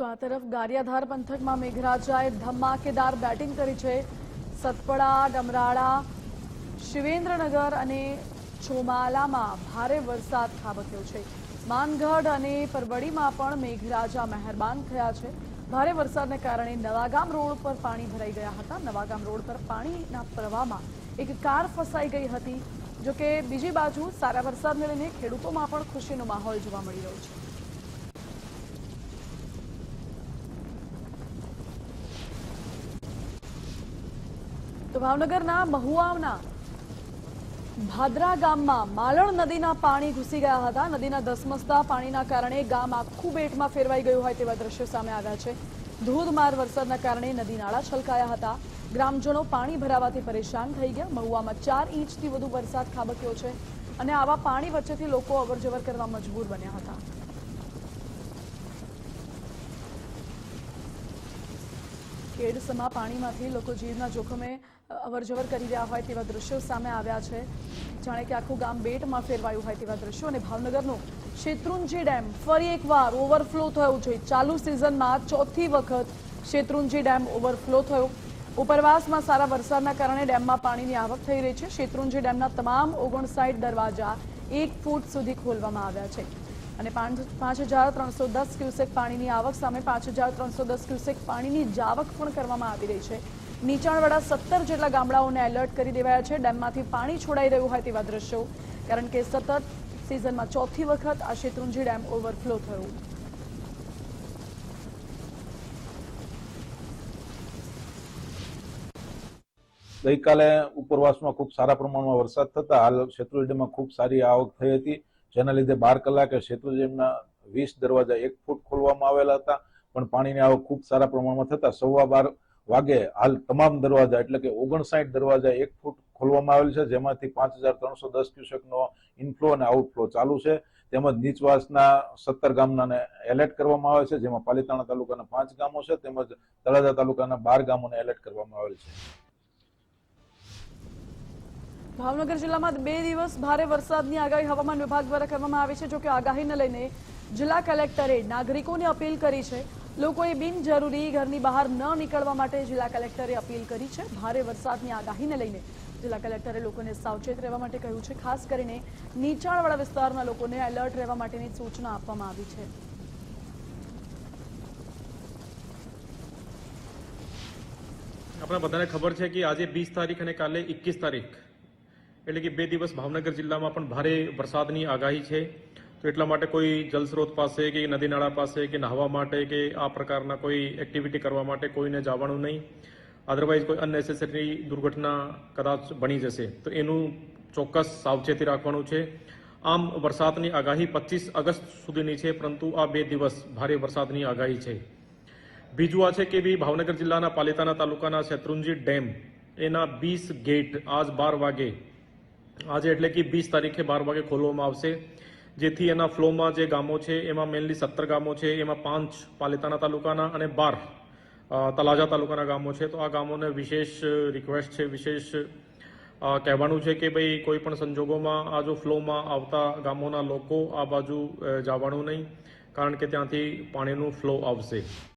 તો આ તરફ ગારિયાધાર પંથકમાં મેઘરાજાએ ધમાકેદાર બેટિંગ કરી છે. સતપડા, ડમરાળા, શિવેન્દ્રનગર અને ચોમાલામાં ભારે વરસાદ ખાબક્યો છે. માનગઢ અને પરબડીમાં પણ મેઘરાજા મહેરબાન થયા છે. ભારે વરસાદને કારણે નવાગામ રોડ પર પાણી ભરાઈ ગયા હતા. નવાગામ રોડ પર પાણીના પ્રવાહમાં એક કાર ફસાઈ ગઈ હતી. જો કે બીજી બાજુ સારા વરસાદને લઈને ખેડૂતોમાં પણ ખુશીનો માહોલ જોવા મળી રહ્યો છે. તો ભાવનગરના મહુવાના ભાદરા ગામમાં માલણ નદીના પાણી ઘૂસી ગયા હતા. નદીના ધસમસતા પાણીના કારણે ગામ આખું બેટમાં ફેરવાઈ ગયું હોય તેવા દ્રશ્યો સામે આવ્યા છે. ધોધમાર વરસાદના કારણે નદી નાળા છલકાયા હતા. ગ્રામજનો પાણી ભરાવાથી પરેશાન થઈ ગયા. મહુવામાં ચાર ઇંચથી વધુ વરસાદ ખાબક્યો છે અને આવા પાણી વચ્ચેથી લોકો અવરજવર કરવા મજબૂર બન્યા હતા. કેડસમાં પાણીમાંથી લોકો જીવના જોખમે અવરજવર કરી રહ્યા હોય તેવા દ્રશ્યો સામે આવ્યા છે. જાણે કે આખું ગામ બેટમાં ફેરવાયું હોય તેવા દ્રશ્યો અને ભાવનગરનો શેત્રુંજી ડેમ ફરી એકવાર ઓવરફ્લો થયો છે. ચાલુ સિઝનમાં ચોથી વખત શેત્રુંજી ડેમ ઓવરફ્લો થયો. ઉપરવાસમાં સારા વરસાદના કારણે ડેમમાં પાણીની આવક થઈ રહી છે. શેત્રુંજી ડેમના તમામ ઓગણસાઠ દરવાજા એક ફૂટ સુધી ખોલવામાં આવ્યા છે. અને પાંચ હજાર ત્રણસો દસ ક્યુસેક પાણીની આવક સામે પાંચ હજાર ત્રણસો દસ ક્યુસેક પાણીની જાવક પણ કરવામાં આવી રહી છે. નીચાણવાળા સત્તર જેટલા ગામડાઓને એલર્ટ કરી દેવાયા છે. ડેમમાંથી પાણી છોડાઈ રહ્યું હોય તેવા દ્રશ્યો, કારણ કે સતત સિઝનમાં ચોથી વખત આ શેત્રુંજી ડેમ ઓવરફ્લો થયો. ગઈકાલે ઉપરવાસમાં ખૂબ સારા પ્રમાણમાં વરસાદ થતા હાલ શેત્રુંજી ખૂબ સારી આવક થઈ હતી. જેના લીધે બાર કલાકે શેત્રુંજી ડેમના વીસ દરવાજા એક ફૂટ ખોલવામાં આવેલા હતા, પણ પાણીની આવક ખૂબ સારા પ્રમાણમાં થતા સવા બાર વાગે હાલ તમામ દરવાજા એટલે કે ઓગણસાઠ દરવાજા એક ફૂટ ખોલવામાં આવેલ છે, જેમાંથી પાંચ હજાર ત્રણસો દસ ક્યુસેકનો ઇનફ્લો અને આઉટફ્લો ચાલુ છે. તેમજ નીચવાસના સત્તર ગામનાને એલર્ટ કરવામાં આવે છે, જેમાં પાલિતાણા તાલુકાના પાંચ ગામો છે, તેમજ તળાજા તાલુકાના બાર ગામોને એલર્ટ કરવામાં આવેલ છે. ભાવનગર જિલ્લામાં બે દિવસ ભારે વરસાદની આગાહી હવામાન વિભાગ દ્વારા કરવામાં આવી છે, જોકે આગાહીને લઈને જિલ્લા કલેક્ટરે નાગરિકોને અપીલ કરી છે. લોકોએ બિનજરૂરી ઘરની બહાર ન નીકળવા માટે જિલ્લા કલેક્ટરે અપીલ કરી છે. ભારે વરસાદની આગાહીને લઈને જિલ્લા કલેક્ટરે લોકોને સાવચેત રહેવા માટે કહ્યું છે. ખાસ કરીને નીચાણવાળા વિસ્તારના લોકોને એલર્ટ રહેવા માટેની સૂચના આપવામાં આવી છે. આપણા બધાને ખબર છે કે આજે વીસ તારીખ અને કાલે એકવીસ તારીખ. એટલે કે બે દિવસ ભાવનગર જિલ્લામાં પણ ભારે વરસાદની આગાહી છે. તો એટલા માટે કોઈ જલસ્રોત પાસે કે નદી નાળા પાસે કે નહાવા માટે કે આ પ્રકારના કોઈ એક્ટિવિટી કરવા માટે કોઈને જવાનું નહીં. અધરવાઇઝ કોઈ અનનેસેસરી દુર્ઘટના કદાચ બની જશે. તો એનું ચોક્કસ સાવચેતી રાખવાનું છે. આમ વરસાદની આગાહી પચીસ ઓગસ્ટ સુધીની છે, પરંતુ આ બે દિવસ ભારે વરસાદની આગાહી છે. બીજું આ છે કે બી ભાવનગર જિલ્લાના પાલિતાના તાલુકાના શેત્રુંજી ડેમ, એના બીસ ગેટ આજ બાર વાગે આજે એટલે કે વીસ તારીખે બાર વાગે ખોલવામાં આવશે. જેથી એના ફ્લોમાં જે ગામો છે, એમાં મેનલી સત્તર ગામો છે, એમાં પાંચ પાલિતાણા તાલુકાના અને બાર તલાજા તાલુકાના ગામો છે. તો આ ગામોને વિશેષ રિક્વેસ્ટ છે, વિશેષ કહેવાનું છે કે ભાઈ કોઈ પણ સંજોગોમાં આ જો ફ્લોમાં આવતા ગામોના લોકો આ બાજુ જવાનું નહીં. કારણ કે ત્યાંથી પાણીનું ફ્લો આવશે.